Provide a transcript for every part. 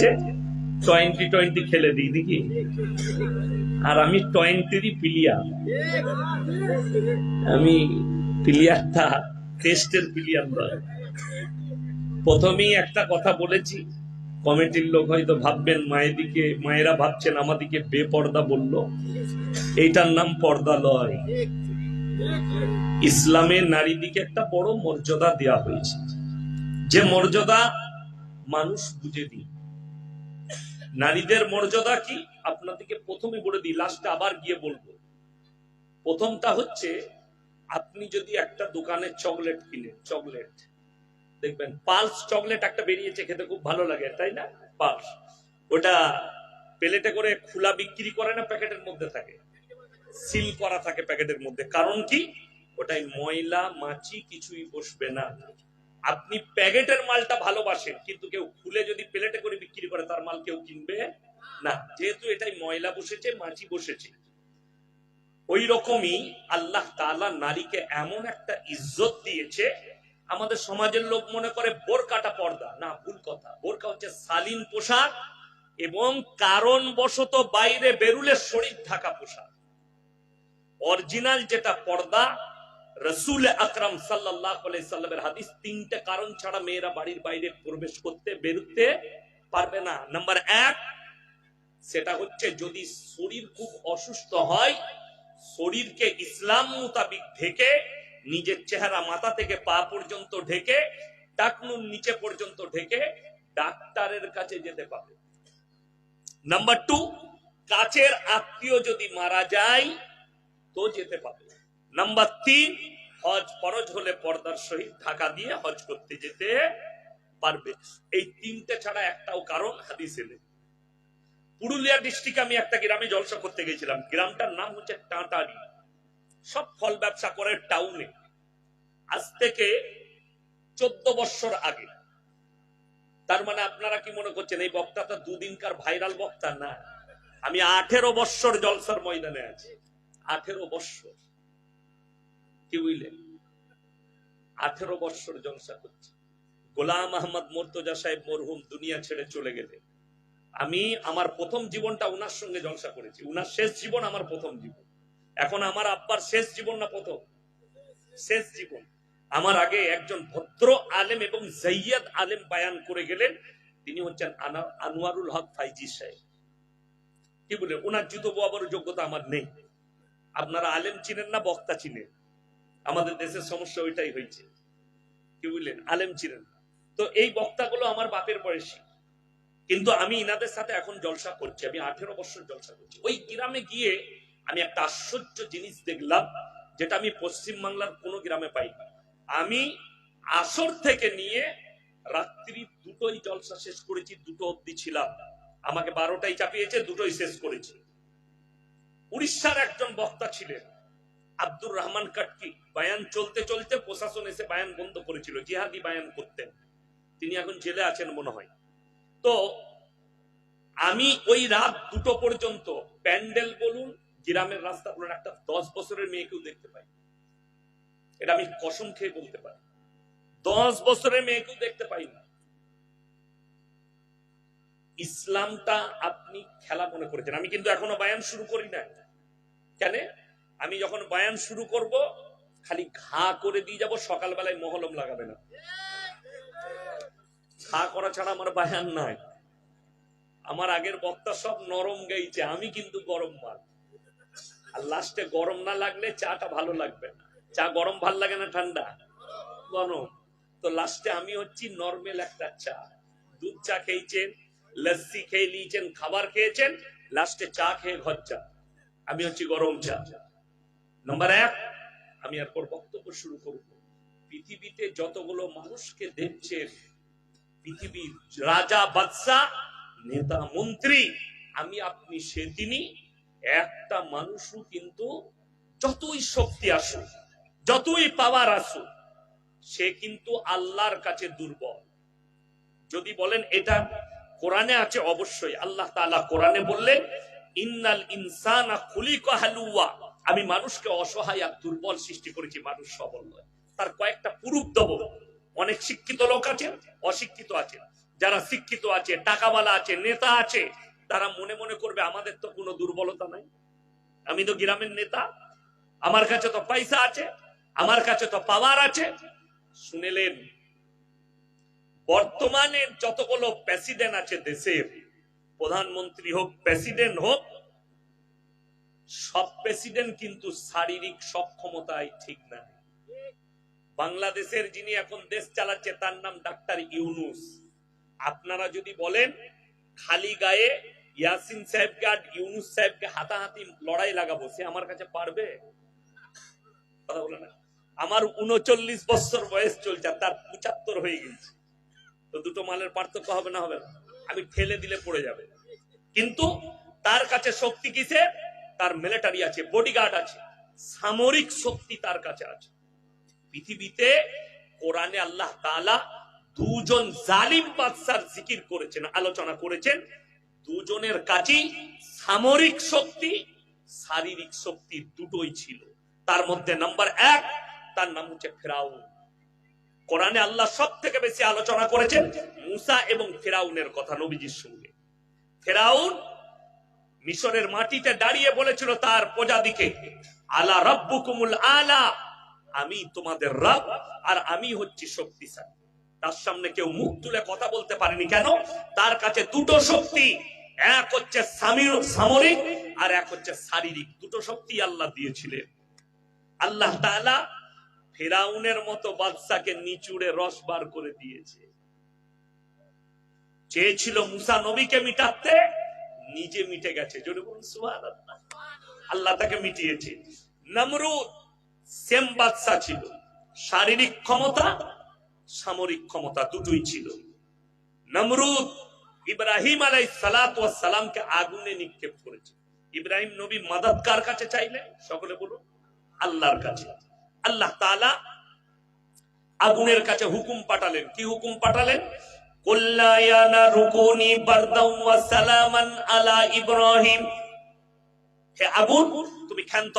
আছে। Twenty twenty খেলে দিই, দেখি। আর আমি টোয়েন্টিরই প্লেয়ার। আমি প্লেয়ারটা টেস্টের প্লেয়ার নয়। প্রথমেই একটা কথা বলেছি। কমিটির লোক হয়তো ভাববেন মায়েদিকে মায়েরা ভাবছেন আমাদিকে বেপর্দা বলল। এইটার নাম পর্দা লয়। ইসলামে নারীদিকে একটা বড় মর্যাদা দেওয়া হয়েছে। যে মর্যাদা মানুষ বুঝে দিই নারীদের মর্যাদা কি? আপনাদেরকে প্রথমে বলে দিই লাস্টে আবার গিয়ে বলব। প্রথমটা হচ্ছে, আপনি যদি একটা দোকানে চকলেট কিনেন চকলেট দেখবেন পালস চকলেট একটা বেরিয়েছে, খেতে খুব ভালো লাগে, তাই না? পালস ওটা প্লেটে করে খোলা বিক্রি করে না প্যাকেটের মধ্যে থাকে? সিল করা থাকে প্যাকেটের মধ্যে। কারণ কি? ওটাই ময়লা, মাছি কিছুই বসবে না। আপনি প্যাকেটের মালটা ভালোবাসেন, কিন্তু কেউ খুলে যদি প্লেটে করে বিক্রি করে, তার মাল কেউ কিনবে না। যেহেতু এটাই ময়লা বসেছে মাছি বসেছে। ওই রকমই আল্লাহ তাআলা নারীকে এমন একটা ইজ্জত দিয়েছে, আমাদের সমাজের লোক মনে করে বোরকাটা পর্দা। না, ভুল কথা। বোরকা হচ্ছে শালীন পোশাক এবং কারণ কারণবশত বাইরে বেরুলে শরীর ঢাকা পোশাক। অরিজিনাল যেটা পর্দা রসুল আকরাম সাল্লাহ সাল্লামের হাদিস তিনটে কারণ ছাড়া মেয়েরা বাড়ির বাইরে প্রবেশ করতে, বেরোতে পারবে না। নাম্বার এক, সেটা হচ্ছে যদি শরীর খুব অসুস্থ হয়, শরীরকে ইসলাম মোতাবিক ঢেকে, নিজের চেহারা মাথা থেকে পা পর্যন্ত ঢেকে টাকনুর নিচে পর্যন্ত ঢেকে ডাক্তারের কাছে যেতে পারবে। নাম্বার টু কাছের আত্মীয় যদি মারা যায়, তো যেতে পারবে। নাম্বার তিন হজ ফরজ হলে পর্দার সহিত ঢাকা দিয়ে হজ করতে যেতে পারবে। এই তিনটে ছাড়া একটাও কারণ হাদিসে নেই। পুরুলিয়া ডিস্ট্রিক্টে আমি একটা গ্রামে জলসা করতে গেছিলাম। গ্রামটার নাম হচ্ছে টাটারি সব ফল ব্যবসা করে টাউনে আজ থেকে চোদ্দ বছর আগে। তার মানে আপনারা কি মনে করছেন, এই বক্তাটা দুদিনকার ভাইরাল বক্তা না? আমি আঠেরো বৎসর জলসার ময়দানে আছি। আঠেরো বৎসর কি বুঝলেন আঠেরো বৎসর জলসা করছি। গোলাম আহমদ মোর্তজা সাহেব মরহুম দুনিয়া ছেড়ে চলে গেলে। আমি আমার প্রথম জীবনটা উনার সঙ্গে জলসা করেছি। উনার শেষ জীবন আমার প্রথম জীবন। এখন আমার আব্বার শেষ জীবন না প্রথম? শেষ জীবন। আমার আগে একজন ভদ্র আলেম এবং জৈয়দ আলেম বায়ান করে গেলেন। তিনি হচ্ছেন আনা- আনোয়ারুল হক ফাইজি সাহেব। কি বলে? ওনার জুতো বোয়াবার যোগ্যতা আমার নেই। আপনারা আলেম চিনেন না, বক্তা চিনেন। আমাদের দেশের সমস্যা ওইটাই হয়েছে। কি বুঝলেন আলেম চিনেন না। তো এই বক্তাগুলো আমার বাপের বয়সী। কিন্তু আমি ইনাদের সাথে এখন জলসা করছি। আমি আঠেরো বছর জলসা করছি। ওই গ্রামে গিয়ে আমি একটা আশ্চর্য জিনিস দেখলাম, যেটা আমি পশ্চিম বাংলার কোনো গ্রামে পাই। আমি আসর থেকে নিয়ে রাত্রি দুটোই জলসা শেষ করেছি, দুটো অব্দি ছিলাম। আমাকে বারোটাই চাপিয়েছে, দুটোই শেষ করেছি। উড়িষ্যার একজন বক্তা ছিলেন। আব্দুর রহমান কাটকি বায়ান চলতে চলতে প্রশাসন এসে বায়ান বন্ধ করেছিল, জিহাদি বায়ান করতেন। তিনি এখন জেলে আছেন মনে হয়। তো আমি ওই রাত দুটো পর্যন্ত প্যান্ডেল বলুন, গ্রামের রাস্তা বলুন, একটা দশ বছরের মেয়েকেও দেখতে পাই। এটা আমি কসম খেয়ে বলতে পারি। দশ বছরের মেয়েকেও দেখতে পাই না। ইসলামটা আপনি খেলা মনে করেছেন। আমি কিন্তু এখনও বায়ান শুরু করি না কেন? আমি যখন বায়ান শুরু করব, খালি ঘা করে দিয়ে যাব, সকালবেলায় মহলম লাগাবে না। ঘা করা ছাড়া আমার বায়ান নাই। আমার আগের বক্তা সব নরম গাইছে, আমি কিন্তু গরম মাল। আর লাস্টে গরম না লাগলে চাটা ভালো লাগবে না। চা গরম ভালো লাগে না ঠান্ডা? গরম তো লাস্টে আমি হচ্ছি নর্মেল একটা চা। দুধ চা খেয়েছেন, লস্যি খেয়ে নিয়েছেন, খাবার খেয়েছেন, লাস্টে চা খেয়ে ঘর চা। আমি হচ্ছি গরম চা। নাম্বার এক, আমি এরপর বক্তব্য শুরু করব। পৃথিবীতে যতগুলো মানুষকে দেখছেন, পৃথিবীর রাজা বাদশাহ নেতা, মন্ত্রী, আমি, আপনি সেদিনই একটা মানুষও কিন্তু যতই শক্তি আসুক, যতই পাওয়ার আসুক, সে কিন্তু আল্লাহর কাছে দুর্বল। যদি বলেন এটা কোরআনে আছে, অবশ্যই। আল্লাহ তাআলা কোরআনে বললেন, ইন্নাল ইনসানা খুলিকা হালুয়া। আমি মানুষকে অসহায় আর দুর্বল সৃষ্টি করেছি, মানুষ সবল নয়। তার কয়েকটা পুরুপ দেব। অনেক শিক্ষিত লোক আছেন অশিক্ষিত আছেন যারা শিক্ষিত আছে, টাকাওয়ালা আছে, নেতা আছে, তারা মনে মনে করবে, আমাদের তো কোনো দুর্বলতা নাই। আমি তো গ্রামের নেতা। আমার কাছে তো পয়সা আছে, আমার কাছে তো পাওয়ার আছে। শুনেলেন, বর্তমানে যতগুলো প্রেসিডেন্ট আছে দেশের, প্রধানমন্ত্রী হোক, প্রেসিডেন্ট হোক সব প্রেসিডেন্ট কিন্তু শারীরিক সক্ষমতায় ঠিক না। বাংলাদেশের যিনি এখন দেশ চালাচ্ছে, তার নাম ডাক্তার ইউনুস। আপনারা যদি বলেন, খালি গায়ে ইয়াসিন সাহেবকে আর ইউনুস সাহেবকে হাতাহাতি লড়াই লাগাবো, সে আমার কাছে পারবে? কথা বলে না। আমার উনচল্লিশ বছর বয়স চলছে তার পঁচাত্তর হয়ে গেছে। তো দুটো মালের পার্থক্য হবে না হবে? আমি ঠেলে দিলে পড়ে যাবে। কিন্তু তার কাছে শক্তি কিসে তার মিলিটারি আছে বডিগার্ড আছে, সামরিক শক্তি তার কাছে আছে। পৃথিবীতে কোরআনে আল্লাহ তালা দুজন জালিম বাদশার জিকির করেছেন, আলোচনা করেছেন। দুজনের কাছেই সামরিক শক্তি, শারীরিক শক্তি দুটোই ছিল। তার মধ্যে নাম্বার এক, তার নাম হচ্ছে ফেরাউন। কোরআনে আল্লাহ সব থেকে বেশি আলোচনা করেছেন, মুসা এবং ফেরাউনের কথা নবীজির সঙ্গে। ফেরাউন মিশরের মাটিতে দাঁড়িয়ে বলেছিল তার প্রজাদিকে আলা রব্বুকুমুল আলা, আমি তোমাদের রব আর আমি হচ্ছি শক্তিশালী। তার সামনে কেউ মুখ তুলে কথা বলতে পারেনি কেন? তার কাছে দুটো শক্তি, এক হচ্ছে সামরিক আর এক হচ্ছে শারীরিক। দুটো শক্তি আল্লাহ দিয়েছিলেন। আল্লাহ তাআলা ফেরাউনের মতো বাদশাকে নিচুড়ে রস বার করে দিয়েছে। চেয়েছিল মুসা নবীকে মিটাতে নিজে মিটে গেছে। জোরে বলুন, সুবহানাল্লাহ। আল্লাহ তাকে মিটিয়েছে। নমরুদ সেম বাদশা ছিল। শারীরিক ক্ষমতা, সামরিক ক্ষমতা দুটোই ছিল। নমরুদ ইব্রাহিম আলাই সালাত সালামকে আগুনে নিক্ষেপ করেছে। ইব্রাহিম নবী মাদাদ কার কাছে চাইলেন? সকলে বলুন, আল্লাহর কাছে। আল্লাহ তালা আগুনের কাছে হুকুম পাঠালেন। কি হুকুম পাঠালেন? আগুন তুমি ক্ষান্ত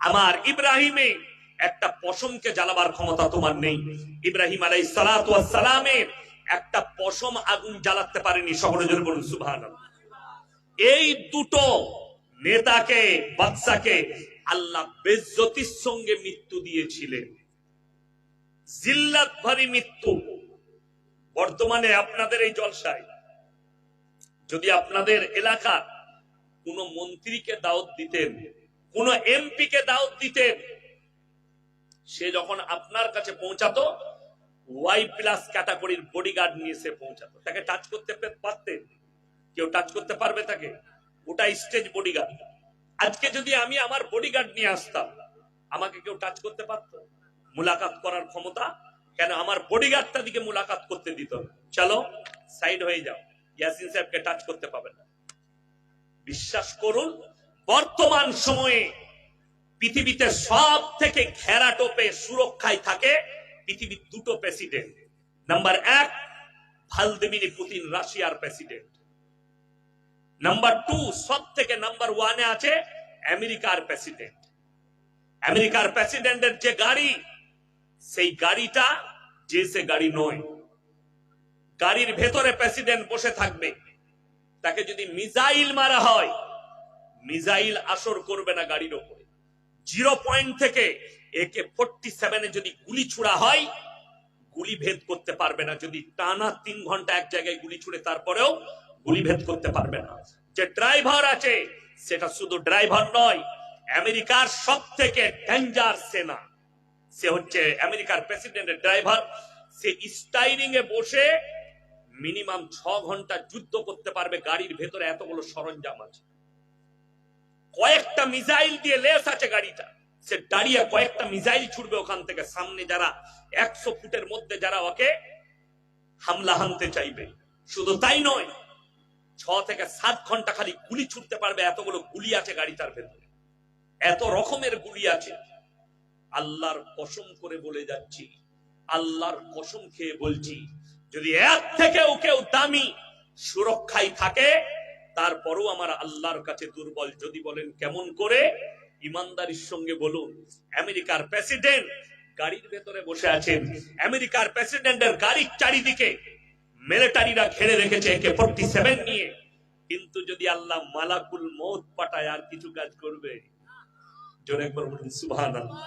আমার ইব্রাহিমে একটা পশমকে জ্বালাবার ক্ষমতা তোমার নেই। ইব্রাহিম আলাই সালামের একটা পশম আগুন জ্বালাতে পারেনি। সকলে জোরে বলুন সুভান এই দুটো নেতাকে, বাদশাকে আল্লাহ বেজ্জতির সঙ্গে মৃত্যু দিয়েছিলেন। জিল্লাত ভারী মৃত্যু। বর্তমানে আপনাদের এই জলসায়। যদি আপনাদের এলাকার কোন মন্ত্রীকে দাওয়াত দিতেন, কোন এমপি কে দাওয়াত দিতেন, সে যখন আপনার কাছে পৌঁছাতো ওয়াই প্লাস ক্যাটাগরির বডিগার্ড নিয়ে সে পৌঁছাতো। তাকে টাচ করতে পারতেন। কেউ টাচ করতে পারবে তাকে? ওটা স্টেজ বডিগার্ড আজকে যদি আমি আমার বডিগার্ড নিয়ে আসতাম, আমাকে কেউ টাচ করতে পারত? মুলাকাত করার ক্ষমতা কেন আমার বডিগার্ডটা দিকে মুলাকাত করতে দিত। চলো সাইড হয়ে যাও। ইয়াসিন সাহেবকে টাচ করতে পাবেন না। বিশ্বাস করুন, বর্তমান সময়ে পৃথিবীতে সব থেকে ঘেরা টোপে সুরক্ষায় থাকে পৃথিবীর দুটো প্রেসিডেন্ট নাম্বার এক ভালদিমির পুতিন রাশিয়ার প্রেসিডেন্ট নাম্বার টু সব থেকে নাম্বার ওয়ানে আছে আমেরিকার প্রেসিডেন্ট আমেরিকার প্রেসিডেন্টের যে গাড়ি সেই গাড়িটা যে সে গাড়ি নয়। গাড়ির ভেতরে প্রেসিডেন্ট বসে থাকবে। তাকে যদি মিসাইল মারা হয় মিসাইল আসর করবে না গাড়ির ওপরে। জিরো পয়েন্ট থেকে একে ফোরটি সেভেনে যদি গুলি ছুড়া হয়, গুলি ভেদ করতে পারবে না। যদি টানা তিন ঘণ্টা এক জায়গায় গুলি ছুড়ে তারপরেও গুলি ভেদ করতে পারবে না। যে ড্রাইভার আছে, সেটা শুধু ড্রাইভার নয়, আমেরিকার সব থেকে ডেঞ্জার সেনা। সে হচ্ছে আমেরিকার প্রেসিডেন্টের ড্রাইভার। সে স্টাইরিং এ বসে মিনিমাম ছ ঘণ্টা যুদ্ধ করতে পারবে গাড়ির ভেতরে এতগুলো সরঞ্জাম আছে। কয়েকটা মিসাইল দিয়ে লেস আছে গাড়িটা। সে দাঁড়িয়ে কয়েকটা মিসাইল ছুটবে ওখান থেকে। সামনে যারা একশো ফুটের মধ্যে যারা ওকে হামলা হানতে চাইবে। শুধু তাই নয়, ছ থেকে সাত ঘণ্টা খালি গুলি ছুটতে পারবে এতগুলো গুলি আছে গাড়িটার ভেতরে। এত রকমের গুলি আছে। আল্লাহর কসম করে বলে যাচ্ছি, আল্লাহর কসম খেয়ে বলছি, যদি এক থেকেও কেউ দামি সুরক্ষায় থাকে, তারপরও আমার আল্লাহর কাছে দুর্বল, যদি বলেন কেমন করে? ইমানদারির সঙ্গে বলুন, আমেরিকার প্রেসিডেন্ট গাড়ির ভেতরে বসে আছেন, আমেরিকার প্রেসিডেন্টের গাড়ির চারিদিকে মিলিটারিরা ঘেরে রেখেছে একে ফোর্টি সেভেন নিয়ে। কিন্তু যদি আল্লাহ মালাকুল মৌত পাঠায়, আর কিছু কাজ করবে? জোরে একবার বলুন, সুবহানাল্লাহ।